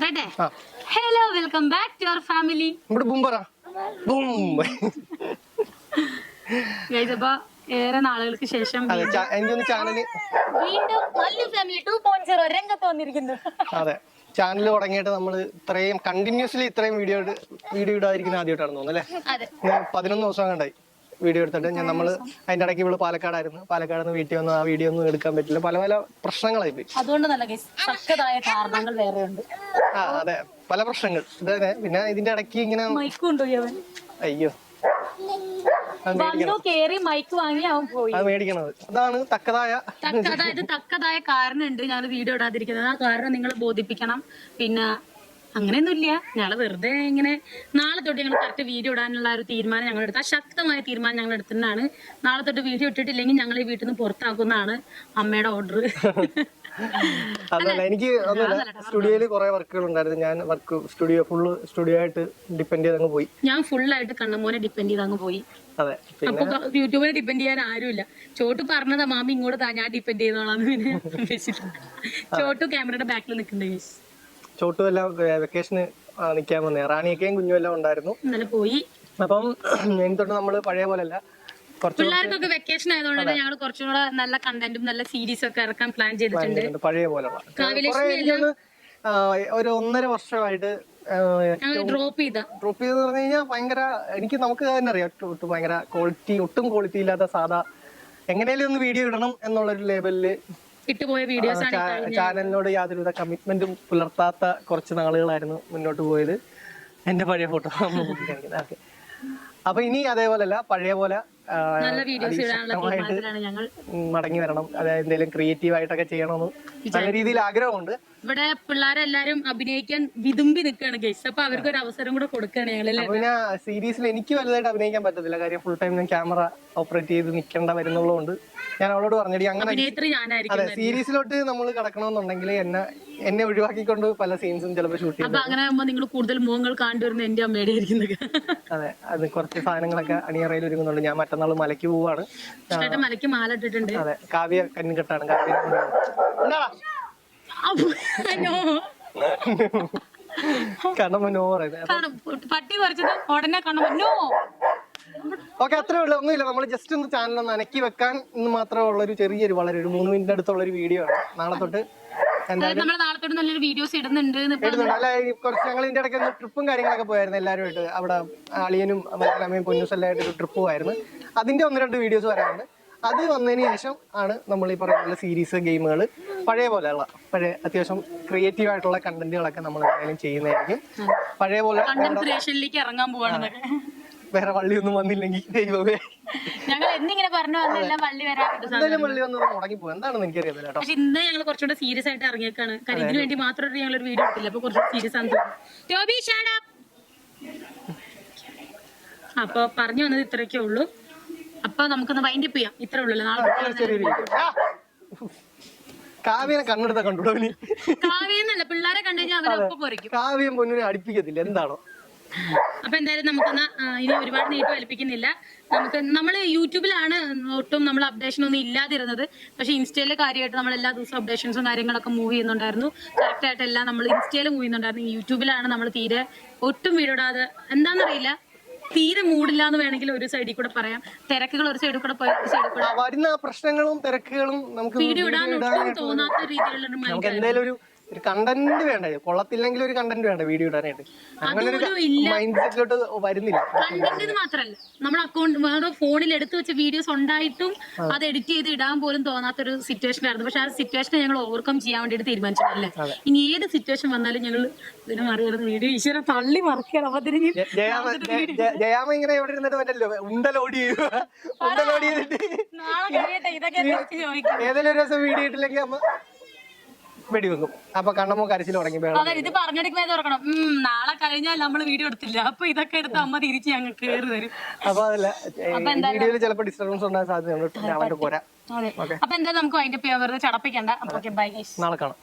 പറയട്ടെ? Hello welcome back to our family ഇവിടെ ബുംബറ ബും അപ്പൊ ഏറെ നാളുകൾക്ക് ശേഷം അതെ ചാ- എനിക്കൊന്ന് ചാനൽ വീണ്ടും Mallu family two point zero രംഗത്ത് വന്നിരിക്കുന്നു. അതെ ചാനൽ തുടങ്ങിയിട്ട് നമ്മൾ ഇത്രയും കണ്ടിന്യൂസ്ലി ഇത്രയും വീഡിയോ വീഡിയോ ഇടാതിരിക്കുന്ന ആദ്യമായിട്ടാണ് തോന്നുന്നു അല്ലേ? അതെ. ഞാൻ പതിനൊന്ന് ദിവസം കണ്ടായി വീഡിയോ എടുത്തിട്ട് ഞാൻ നമ്മൾ അതിന്റെ ഇടയ്ക്ക് ഇവൾ പാലക്കാടായിരുന്നു. പാലക്കാട് നിന്ന് വീട്ടിൽ വന്ന് ആ വീഡിയോ ഒന്നും എടുക്കാൻ പറ്റില്ല. പല പല പ്രശ്നങ്ങളായി പോയി. അതുകൊണ്ട് നല്ല ശക്തമായ കാരണങ്ങൾ വേറെ ഉണ്ട് ആ അതെ. പല പ്രശ്നങ്ങൾ. ഇതന്നെ പിന്നെ ഇതിന്റെ ഇടയ്ക്ക് ഇങ്ങനെ അയ്യോ. അതാണ് തക്കതായ തക്ക അതായത് തക്കതായ കാരണമുണ്ട് ഞങ്ങൾ വീഡിയോ ഇടാതിരിക്കുന്നത്. ആ കാരണം നിങ്ങൾ ബോധിപ്പിക്കണം. പിന്നെ അങ്ങനെയൊന്നുമില്ല. ഞങ്ങൾ വെറുതെ ഇങ്ങനെ നാളെ തൊട്ട് ഞങ്ങൾ കറക്റ്റ് വീഡിയോ ഇടാനുള്ള ഒരു തീരുമാനം ഞങ്ങൾ എടുത്ത ശക്തമായ തീരുമാനം ഞങ്ങൾ എടുത്തിട്ടാണ് നാളെ തൊട്ട് വീഡിയോ ഇട്ടിട്ടില്ലെങ്കിൽ ഞങ്ങൾ ഈ വീട്ടിൽ നിന്ന് പുറത്താക്കുന്നതാണ് അമ്മയുടെ ഓർഡർ അതല്ല എനിക്ക് സ്റ്റുഡിയോയിൽ സ്റ്റുഡിയോയിൽ കുറെ വർക്കുകൾ ഉണ്ടായിരുന്നു. ഞാൻ വർക്ക് സ്റ്റുഡിയോ ഫുള്ള് സ്റ്റുഡിയോ ആയിട്ട് ഡിപ്പെൻഡ് ചെയ്ത് അങ്ങ് പോയി. ഞാൻ ഫുൾ ആയിട്ട് കണ്ണമോനെ ഡിപ്പെൻഡ് ചെയ്ത് അങ്ങ് പോയി. അതെ അപ്പൊ യൂട്യൂബിനെ ഡിപ്പെൻഡ് ചെയ്യാൻ ആരുമില്ല. ചോട്ടു പറഞ്ഞതാ മാമി ഇങ്ങോട്ട് താ ഞാൻ ഡിപ്പെൻഡ് ചെയ്തോളാം ചോട്ടു ക്യാമറയുടെ ബാക്കിൽ നിൽക്കുന്നുണ്ട് ചോട്ടും എല്ലാം വെക്കേഷന് നിൽക്കാൻ വന്നേ. റാണിയൊക്കെയും കുഞ്ഞും എല്ലാം ഉണ്ടായിരുന്നു. ഇന്നലെ പോയി. അപ്പം ഇനി തൊട്ട് നമ്മൾ പഴയ പോലല്ല. കുറച്ച് പിള്ളേർക്കൊക്കെ വെക്കേഷൻ ആയതുകൊണ്ട് ഞങ്ങൾ കുറച്ചും കൂടെ നല്ല കണ്ടന്റും നല്ല സീരീസ് ഒക്കെ ഇറക്കാൻ പ്ലാൻ ചെയ്തിട്ടുണ്ട്. പഴയ പോലെ ഒരു ഒന്നര വർഷമായിട്ട് ഡ്രോപ്പ് ചെയ്ത. ഡ്രോപ്പ് ചെയ്തെന്ന് പറഞ്ഞു കഴിഞ്ഞാൽ ഭയങ്കര എനിക്ക് നമുക്ക് തന്നെ അറിയാം. ഭയങ്കര ക്വാളിറ്റി ഒട്ടും ക്വാളിറ്റി ഇല്ലാത്ത സാധാ എങ്ങനെയാലും ഒന്ന് വീഡിയോ ഇടണം എന്നുള്ള ഒരു ലേബലിൽ വിട്ടുപോയ വീഡിയോസ് ആണ് ചാനലിനോട് യാതൊരുവിധ കമ്മിറ്റ്മെന്റും പുലർത്താത്ത കുറച്ച് നാളുകളായിരുന്നു മുന്നോട്ട് പോയത്. എന്റെ പഴയ ഫോട്ടോ ഓക്കെ അപ്പൊ ഇനി അതേപോലല്ല പഴയ പോലെ മടങ്ങി വരണം. അതായത് എന്തെങ്കിലും ക്രിയേറ്റീവ് ആയിട്ടൊക്കെ ചെയ്യണമെന്ന് നല്ല രീതിയിൽ ആഗ്രഹമുണ്ട്. ഇവിടെ പിള്ളേരെല്ലാരും അഭിനയിക്കാൻ വിതുമ്പി നിൽക്കുകയാണ് ഗൈസ് അപ്പൊ അവർക്ക് ഒരു അവസരം കൂടെ കൊടുക്കുകയാണ് ഞങ്ങളല്ലേ പിന്നെ സീരീസിൽ എനിക്ക് വലുതായിട്ട് അഭിനയിക്കാൻ പറ്റത്തില്ല. കാര്യം ഫുൾ ടൈം ഞാൻ ക്യാമറ ഓപ്പറേറ്റ് ചെയ്ത് നിൽക്കേണ്ട വരുന്നുള്ളതുകൊണ്ട് ഞാൻ അവളോട് പറഞ്ഞടി അങ്ങനെ അതെ സീരീസിലോട്ട് നമ്മൾ കടക്കണമെന്നുണ്ടെങ്കിൽ എന്നെ എന്നെ ഒഴിവാക്കിക്കൊണ്ട് പല സീൻസും ചിലപ്പോൾ ഷൂട്ട് ചെയ്യും അങ്ങനെ ആകുമ്പോൾ നിങ്ങൾ കൂടുതൽ മുഖങ്ങൾ കണ്ടുവരുന്ന എന്റെ അമ്മയുടെ ആയിരിക്കുന്നത് അതെ അത് കുറച്ച് സാധനങ്ങളൊക്കെ അണിയറയിൽ ഒരുങ്ങുന്നുണ്ട്. ഞാൻ മറ്റന്നാൾ മലയ്ക്ക് പോവാണ്. മലയ്ക്ക് മാല ഇട്ടിട്ടുണ്ട്. അതെ കാവ്യ കന്നുകെട്ടാണ് കാവ്യ കാരണം നോ പറയുന്നത് പട്ടി പറിച്ചത് ഉടനെ കാണുമ്പോ ഓക്കെ അത്രേ ഉള്ളൂ. ഒന്നുമില്ല. നമ്മൾ ജസ്റ്റ് ഒന്ന് ചാനൽ ഒന്ന് അനക്കി വെക്കാൻ എന്ന് മാത്രമേ ഉള്ള ഒരു ചെറിയൊരു വളരെ ഒരു മൂന്ന് മിനിറ്റ് അടുത്തുള്ള ഒരു വീഡിയോ ആണ്. നാളെ തൊട്ട് നമ്മൾ നാളെ തൊട്ട് നല്ലൊരു വീഡിയോസ് ഇടുന്നുണ്ട് ഇടുന്നുണ്ട്. അല്ല കുറച്ച് ഞങ്ങൾ ഇതിന്റെ ഇടയ്ക്ക് ഒന്ന് ട്രിപ്പും കാര്യങ്ങളൊക്കെ പോയായിരുന്നു എല്ലാവരുമായിട്ട്. അവിടെ അളിയനും അമ്മയും പൊന്നൂസ് എല്ലായിട്ട് ഒരു ട്രിപ്പ് പോയായിരുന്നു അതിന്റെ ഒന്ന് രണ്ട് വീഡിയോസ് വരാറുണ്ട്. അത് വന്നതിന് ശേഷം ആണ് നമ്മൾ ഈ പറയുന്ന സീരീസ് ഗെയിമുകൾ പഴയ പോലെയുള്ള പഴയ അത്യാവശ്യം ക്രിയേറ്റീവ് ആയിട്ടുള്ള കണ്ടന്റുകളൊക്കെ നമ്മൾ എന്തായാലും ചെയ്യുന്നതായിരിക്കും. പഴയ പോലെ ഇറങ്ങാൻ വേറെ വള്ളിയൊന്നും വന്നില്ലെങ്കിൽ ദൈവമേ ഞങ്ങൾ എന്നിങ്ങനെ പറഞ്ഞു വന്നെല്ലാം വള്ളി വരാറുണ്ട് എന്തായാലും വള്ളി വന്ന് എന്താണെന്ന് കേട്ടോ. പക്ഷെ ഇന്ന് ഞങ്ങൾ കുറച്ചുകൂടെ സീരിയസ് ആയിട്ട് ഇറങ്ങിയേക്കാണ്. കാരണം ഇതിനു വേണ്ടി ഞങ്ങൾ ഒരു വീഡിയോ എടുത്തില്ല. അപ്പൊ സീരിയസ് ആണ് തോന്നുന്നു. ടോബി ഷാഡ് അപ്പൊ പറഞ്ഞു വന്നത് ഇത്രയൊക്കെ ഉള്ളൂ. അപ്പൊ നമുക്കൊന്ന് വൈൻഡ് അപ്പ് ചെയ്യാം. ഇത്രേ ഉള്ളൂ നാളെ! കാവ്യനെ കണ്ണെടുത്ത കണ്ടുടോ ഇനി കാവ്യെന്നല്ല പിള്ളേരെ കണ്ടു കഴിഞ്ഞാൽ അവരൊപ്പം പൊറിക്കും. കാവ്യം പൊന്നിനെ അടുപ്പിക്കത്തില്ല എന്താണോ? അപ്പൊ എന്തായാലും നമുക്കൊന്ന് ഇനി ഒരുപാട് നീട്ടി വലിപ്പിക്കുന്നില്ല നമുക്ക് നമ്മൾ യൂട്യൂബിലാണ് ഒട്ടും നമ്മൾ അപ്ഡേഷൻ ഒന്നും ഇല്ലാതിരുന്നത്. പക്ഷെ ഇൻസ്റ്റയിലെ കാര്യമായിട്ട് നമ്മൾ എല്ലാ ദിവസവും അപ്ഡേഷൻസും കാര്യങ്ങളൊക്കെ മൂവ് ചെയ്യുന്നുണ്ടായിരുന്നു. കറക്റ്റ് ആയിട്ട് എല്ലാം നമ്മൾ ഇൻസ്റ്റയിൽ മൂവ് ചെയ്യുന്നുണ്ടായിരുന്നു. യൂട്യൂബിലാണ് നമ്മൾ തീരെ ഒട്ടും വീടിടാതെ എന്താണെന്നറിയില്ല തീരെ മൂടില്ല എന്ന് വേണമെങ്കിൽ ഒരു സൈഡിൽ കൂടെ പറയാം. തിരക്കുകൾ ഒരു സൈഡിൽ കൂടെ പോയി ഒരു സൈഡിൽ കൂടെ വരുന്ന പ്രശ്നങ്ങളും തിരക്കുകളും നമുക്ക് വീഡിയോ ഇടാൻ ഒട്ടും തോന്നാത്ത രീതിയിലുള്ള ഒരു നമുക്ക് എന്തായാലും ഒരു ഒരു കണ്ടന്റ് വേണ്ട? കൊള്ളത്തില്ലെങ്കിൽ ഒരു കണ്ടന്റ് വേണ്ട വീഡിയോ ഇടാനായിട്ട്? അങ്ങനെ ഒരു മൈൻഡ് സെറ്റിലോട്ട് വരുന്നില്ല. കണ്ടന്റ് മാത്രല്ല. നമ്മുടെ അക്കൗണ്ട് വേറെ ഫോണിൽ എടുത്തു വെച്ച വീഡിയോസ് ഉണ്ടായിട്ടും അത് എഡിറ്റ് ചെയ്ത് ഇടാൻ പോലും തോന്നാത്ത ഒരു സിറ്റുവേഷൻ ആയിരുന്നു. പക്ഷെ ആ സിറ്റുവേഷൻ ഞങ്ങൾ ഓവർകം ചെയ്യാൻ വേണ്ടിയിട്ട് തീരുമാനിച്ചിട്ടില്ലേ ഇനി ഏത് സിറ്റുവേഷൻ വന്നാലും ഞങ്ങൾ ഇതിനെ മറികടന്ന് വീഡിയോ ഈശ്വര തള്ളി മറിക്കണം അപ്പൊ തിരിഞ്ഞ് ജയാമ ഇങ്ങനെ എവിടെ ഇരുന്നിട്ട് മറ്റല്ലോ ഉണ്ടലോടി ഉണ്ടലോടി ഏതെങ്കിലും ഒരു ദിവസം വീഡിയോ ഇട്ടില്ലെങ്കിൽ അമ്മ വെടിവെക്കും അപ്പൊ കണ്ണമ്മ കരച്ചിൽ തുടങ്ങി വേണം. അതെ ഇത് പറഞ്ഞെടുക്കുമ്പോ തുറക്കണം ഉം നാളെ കഴിഞ്ഞാൽ നമ്മൾ വീഡിയോ എടുത്തില്ല. അപ്പൊ ഇതൊക്കെ എടുത്ത് അമ്മ തിരിച്ച് ഞങ്ങൾ കയറി തരും അപ്പൊ അതല്ല വീഡിയോയിൽ ചിലപ്പോൾ ഡിസ്റ്റർബൻസ് ഉണ്ടാകാൻ സാധ്യതയുണ്ട് ഞാൻ അവന്റെ പോരാ. അതെ. അപ്പൊ എന്തായാലും നമുക്ക് അതിന്റെ വെറുതെ ചടപ്പിക്കണ്ട. അപ്പൊ ബൈ ഗൈസ് നാളെ കാണാം.